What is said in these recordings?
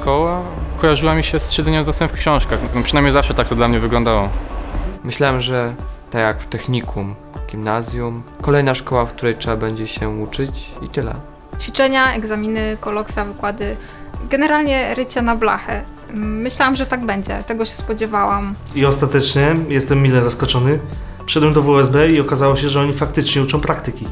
Szkoła kojarzyła mi się z siedzeniem z w książkach. No, przynajmniej zawsze tak to dla mnie wyglądało. Myślałem, że tak jak w technikum, gimnazjum, kolejna szkoła, w której trzeba będzie się uczyć i tyle. Ćwiczenia, egzaminy, kolokwia, wykłady. Generalnie rycie na blachę. Myślałam, że tak będzie. Tego się spodziewałam. I ostatecznie jestem mile zaskoczony. Wszedłem do WSB i okazało się, że oni faktycznie uczą praktyki.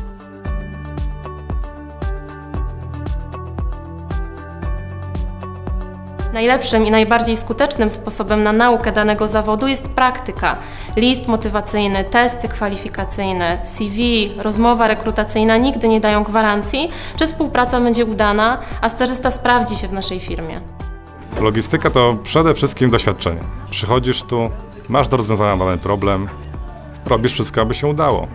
Najlepszym i najbardziej skutecznym sposobem na naukę danego zawodu jest praktyka. List motywacyjny, testy kwalifikacyjne, CV, rozmowa rekrutacyjna nigdy nie dają gwarancji, czy współpraca będzie udana, a stażysta sprawdzi się w naszej firmie. Logistyka to przede wszystkim doświadczenie. Przychodzisz tu, masz do rozwiązania dany problem, robisz wszystko, aby się udało.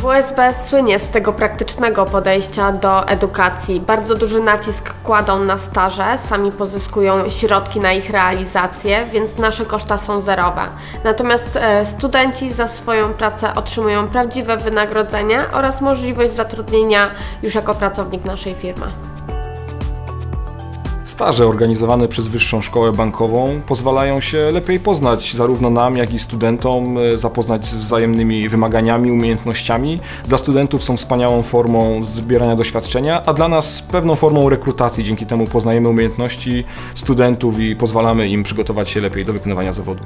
WSB słynie z tego praktycznego podejścia do edukacji. Bardzo duży nacisk kładą na staże, sami pozyskują środki na ich realizację, więc nasze koszta są zerowe. Natomiast e, studenci za swoją pracę otrzymują prawdziwe wynagrodzenie oraz możliwość zatrudnienia już jako pracownik naszej firmy. Staże organizowane przez Wyższą Szkołę Bankową pozwalają się lepiej poznać zarówno nam, jak i studentom, e, zapoznać z wzajemnymi wymaganiami, umiejętnościami. Dla studentów są wspaniałą formą zbierania doświadczenia, a dla nas pewną formą rekrutacji. Dzięki temu poznajemy umiejętności studentów i pozwalamy im przygotować się lepiej do wykonywania zawodu.